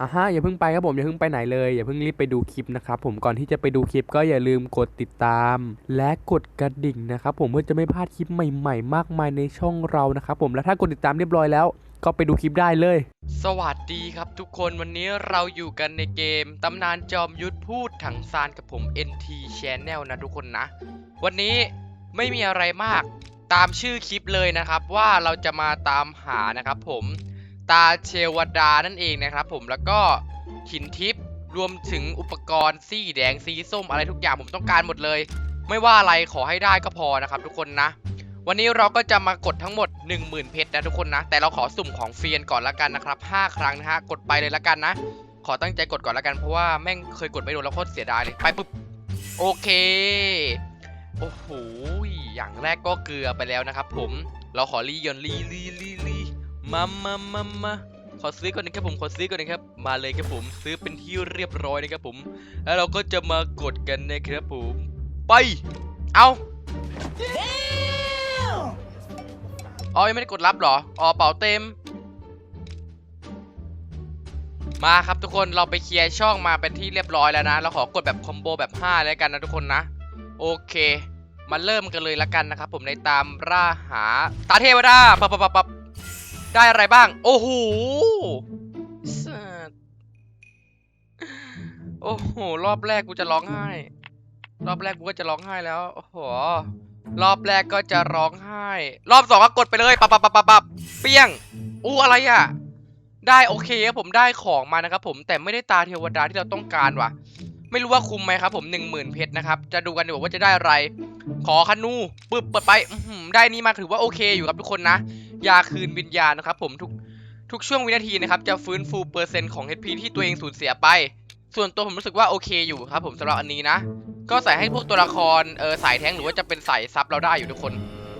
อะฮะอย่าเพิ่งไปครับผมอย่าเพิ่งไปไหนเลยอย่าเพิ่งรีบไปดูคลิปนะครับผมก่อนที่จะไปดูคลิปก็อย่าลืมกดติดตาม และกดกระดิ่งนะครับผมเพื่อจะไม่พลาดคลิปใหม่ ๆ มากมายในช่องเรานะครับผมและถ้ากดติดตามเรียบร้อยแล้ว ก็ไปดูคลิปได้เลย สวัสดีครับทุกคนวันนี้เราอยู่กันในเกมตำนานจอมยุทธพูดถังซานกับผม NT Channel นะทุกคนนะ วันนี้ไม่มีอะไรมากตามชื่อคลิปเลยนะครับ ว่าเราจะมาตามหานะครับผม ตาเชวดานั่นเองนะครับผมแล้วก็หินทิพย์รวมถึงอุปกรณ์สีแดงสีส้มอะไรทุกอย่างผมต้องการหมดเลย ไม่ว่าอะไรขอให้ได้ก็พอนะครับ ทุกคนนะ วันนี้เราก็จะมากดทั้งหมด 10,000 เพชรนะทุกคนนะ แต่เราขอสุ่มของเฟียนก่อนละกันนะครับ 5 ครั้งนะฮะกดไปเลยละกันนะ ขอตั้งใจกดก่อนละกันเพราะว่าแม่งเคยกดไม่โดนแล้วโคตรเสียดายเลยไปปุ๊บโอเคโอ้โหอย่างแรกก็เกลือไปแล้วนะครับ ผมเราขอรียอนรีรีรีรี มามามามาขอซื้อก่อนนะครับผมขอซื้อก่อนนะครับ มาเลยครับผมซื้อเป็นที่เรียบร้อยนะครับผม แล้วเราก็จะมากดกันนะครับผม ไป เอาอ๋อยังไม่ได้กดรับเหรออ๋อเป๋าเต็ม มาครับทุกคนเราไปเคลียร์ช่องมาเป็นที่เรียบร้อยแล้วนะ เราขอกดแบบคอมโบแบบ 5 แล้วกันนะทุกคนนะ โอเค มาเริ่มกันเลยละกันนะครับผมในตามร่าหาตาเทวดาปับปับปับปับ ได้อะไรบ้าง โอ้โหสัสโอ้โห รอบแรกกูจะร้องไห้ รอบแรกกูก็จะร้องไห้แล้ว โอ้โห รอบแรกก็จะร้องไห้ รอบสองก็กดไปเลย ปับปับปับปับปับเปี้ยง อู้อะไรอะ ได้โอเคครับผมได้ของมานะครับผม แต่ไม่ได้ตาเทวดาที่เราต้องการว่ะ ไม่รู้ว่าคุ้มไหมครับผมหนึ่งหมื่นเพชรนะครับ จะดูกันดีกว่าว่าจะได้อะไร ขอคนูปึ๊บเปิดไปได้นี่มาถือว่าโอเคอยู่ครับทุกคนนะ ยาคืนวิญญาณนะครับผมทุกทุกช่วงวินาทีนะครับจะฟื้นฟูเปอร์เซ็นต์ของ HP ที่ตัวเองสูญเสียไป ส่วนตัวผมรู้สึกว่าโอเคอยู่ครับผมสำหรับอันนี้นะ ก็ใส่ให้พวกตัวละครเออสายแท้งหรือว่าจะเป็นสายซับเราได้อยู่ทุกคน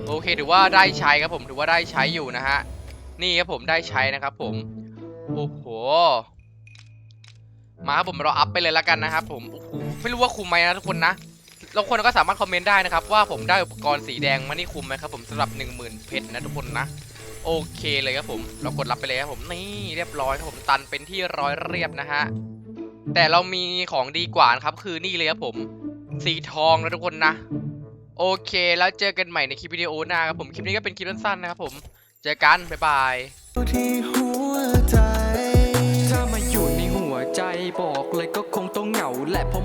โอเคถือว่าได้ใช้ครับผมถือว่าได้ใช้อยู่นะฮะนี่ครับผมได้ใช้นะครับผมโอ้โหมาครับผมเราอัพไปเลยแล้วกันนะครับผมโอ้โหไม่รู้ว่าคุ้มไหมนะทุกคนนะ แล้วคนก็สามารถคอมเมนต์ได้นะครับ ว่าผมได้อุปกรณ์สีแดงมานี่คุ้มไหมครับผมสำหรับ1 0,000เพชรนะทุกคนนะ โอเคเลยครับผมเรากดรับไปเลยครับผมนี่เรียบร้อยครับผมตันเป็นที่ร้อยเรียบนะฮะแต่เรามีของดีกว่านะครับคือนี่เลยครับผม สีทองนะทุกคนนะ โอเค แล้วเจอกันใหม่ในคลิปวิดีโอหน้าครับผมคลิปนี้ก็เป็นคลิปสั้นๆนะครับผมเจอกันบ๊ายบายที่หัวใจ ถ้ามาอยู่ในหัวใจบอกเลยก็คงต้องเหงาแหละเพราะ